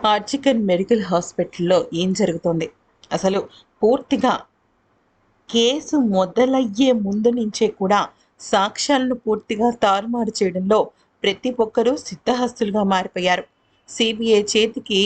ఆర్చికన్ medical హాస్పిటల్లో ఏం జరుగుతుంది? అసలు పూర్తిగా కేసు మొదలయ్యే ముందు నుంచే కూడా సాక్ష్యాలను పూర్తిగా తారుమారు చేయడంలో ప్రతి ఒక్కరూ సిద్ధహస్తులుగా మారిపోయారు. సిబిఐ చేతికి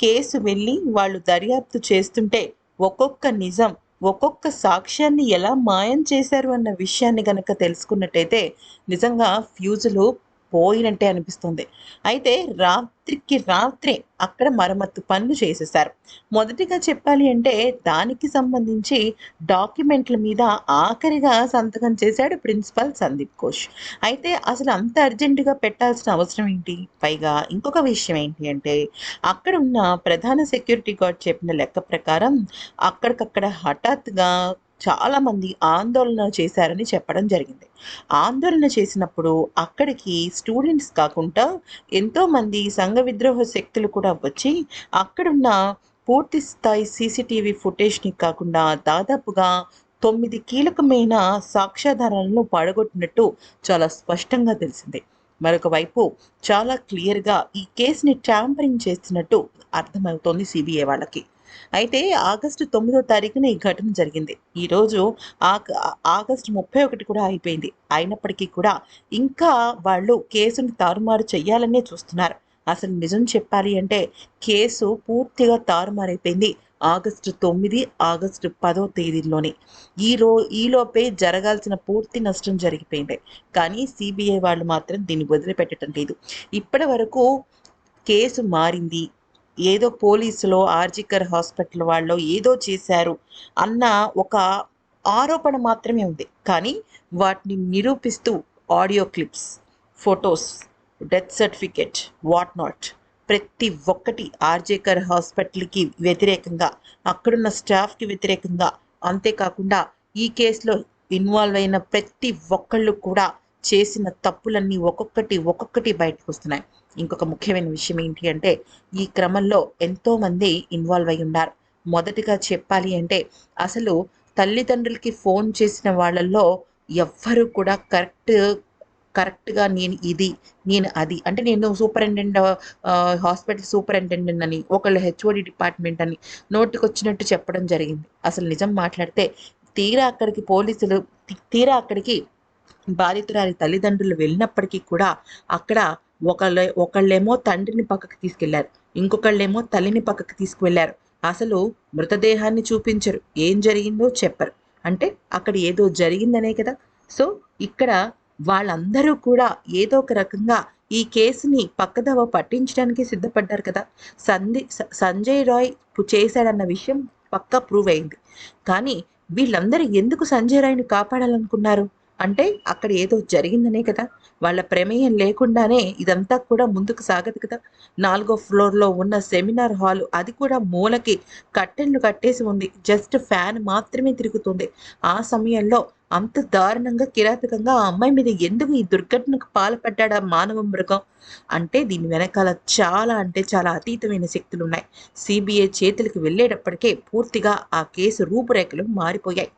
కేసు వెళ్ళి వాళ్ళు దర్యాప్తు చేస్తుంటే ఒక్కొక్క నిజం ఒక్కొక్క సాక్ష్యాన్ని ఎలా మాయం చేశారు అన్న విషయాన్ని గనక తెలుసుకున్నట్టయితే నిజంగా ఫ్యూజులు పోయినట్టే అనిపిస్తుంది. అయితే రాత్రికి రాత్రే అక్కడ మరమ్మత్తు పనులు చేసేసారు మొదటిగా చెప్పాలి అంటే దానికి సంబంధించి డాక్యుమెంట్ల మీద ఆఖరిగా సంతకం చేశాడు ప్రిన్సిపల్ సందీప్ ఘోష్. అయితే అసలు అంత అర్జెంటుగా పెట్టాల్సిన అవసరం ఏంటి? పైగా ఇంకొక విషయం ఏంటి అంటే అక్కడ ఉన్న ప్రధాన సెక్యూరిటీ గార్డ్ చెప్పిన లెక్క ప్రకారం అక్కడికక్కడ హఠాత్తుగా చాలామంది ఆందోళన చేశారని చెప్పడం జరిగింది. ఆందోళన చేసినప్పుడు అక్కడికి స్టూడెంట్స్ కాకుండా ఎంతోమంది సంఘ విద్రోహ శక్తులు కూడా వచ్చి అక్కడున్న పూర్తి స్థాయి సీసీటీవీ ఫుటేజ్ని కాకుండా దాదాపుగా తొమ్మిది కీలకమైన సాక్ష్యాధారాలను పడగొట్టినట్టు చాలా స్పష్టంగా తెలిసింది. మరొక వైపు చాలా క్లియర్గా ఈ కేసుని ట్యాంపరింగ్ చేస్తున్నట్టు అర్థమవుతోంది సిబిఐ వాళ్ళకి. అయితే ఆగస్టు తొమ్మిదో తారీఖున ఈ ఘటన జరిగింది. ఈరోజు ఆ ఆగస్టు ముప్పై ఒకటి కూడా అయిపోయింది. అయినప్పటికీ కూడా ఇంకా వాళ్ళు కేసుని తారుమారు చేయాలనే చూస్తున్నారు. అసలు నిజం చెప్పాలి అంటే కేసు పూర్తిగా తారుమారైపోయింది ఆగస్టు తొమ్మిది ఆగస్టు పదో తేదీల్లోనే. ఈ ఈలోపే జరగాల్సిన పూర్తి నష్టం జరిగిపోయింది. కానీ సిబిఐ వాళ్ళు మాత్రం దీన్ని వదిలిపెట్టడం లేదు. ఇప్పటి వరకు కేసు మారింది ఏదో పోలీసులో ఆర్జికర్ హాస్పిటల్ వాళ్ళు ఏదో చేశారు అన్న ఒక ఆరోపణ మాత్రమే ఉంది. కానీ వాటిని నిరూపిస్తూ audio clips photos death certificate what not ప్రతి ఒక్కటి ఆర్జేకర్ హాస్పిటల్కి వ్యతిరేకంగా అక్కడున్న స్టాఫ్కి వ్యతిరేకంగా. అంతేకాకుండా ఈ కేసులో ఇన్వాల్వ్ అయిన ప్రతి ఒక్కళ్ళు కూడా చేసిన తప్పులన్నీ ఒక్కొక్కటి ఒక్కొక్కటి బయటకు వస్తున్నాయి. ఇంకొక ముఖ్యమైన విషయం ఏంటి అంటే ఈ క్రమంలో ఎంతోమంది ఇన్వాల్వ్ అయి ఉన్నారు. మొదటిగా చెప్పాలి అంటే అసలు తల్లిదండ్రులకి ఫోన్ చేసిన వాళ్ళల్లో ఎవ్వరు కూడా కరెక్ట్ కరెక్ట్గా నేను ఇది నేను అది అంటే నేను సూపరింటెండెంట్ హాస్పిటల్ సూపరింటెండెంట్ అని ఒకళ్ళు హెచ్ఓడి డిపార్ట్మెంట్ అని నోటికి వచ్చినట్టు చెప్పడం జరిగింది. అసలు నిజం మాట్లాడితే తీరా అక్కడికి పోలీసులు తీరా అక్కడికి బాధితురాలి తల్లిదండ్రులు వెళ్ళినప్పటికీ కూడా అక్కడ ఒకళ్ళ ఒకళ్ళేమో తండ్రిని పక్కకి తీసుకెళ్ళారు. ఇంకొకళ్ళేమో తల్లిని పక్కకి తీసుకువెళ్ళారు. అసలు మృతదేహాన్ని చూపించరు. ఏం జరిగిందో చెప్పరు. అంటే అక్కడ ఏదో జరిగిందనే కదా. సో ఇక్కడ వాళ్ళందరూ కూడా ఏదో ఒక రకంగా ఈ కేసుని పక్కదవ పట్టించడానికి సిద్ధపడ్డారు కదా. సంధి స- సంజయ్ రాయ్ చేశాడన్న విషయం పక్కా ప్రూవ్ అయింది. కానీ వీళ్ళందరూ ఎందుకు సంజయ్ రాయ్ని కాపాడాలనుకున్నారు? అంటే అక్కడ ఏదో జరిగిందనే కదా. వాళ్ళ ప్రమేయం లేకుండానే ఇదంతా కూడా ముందుకు సాగదు కదా. నాలుగో ఫ్లోర్లో ఉన్న సెమినార్ హాల్ అది కూడా మూలకి కట్టెన్లు కట్టేసి ఉంది. జస్ట్ ఫ్యాన్ మాత్రమే తిరుగుతుంది. ఆ సమయంలో అంత దారుణంగా కిరాతకంగా ఆ అమ్మాయి మీద ఎందుకు ఈ దుర్ఘటనకు పాల్పడ్డాడా మానవ మృగం? అంటే దీని వెనకాల చాలా అంటే చాలా అతీతమైన శక్తులు ఉన్నాయి సిబిఐ చేతులకు వెళ్ళేటప్పటికే పూర్తిగా ఆ కేసు రూపురేఖలు మారిపోయాయి.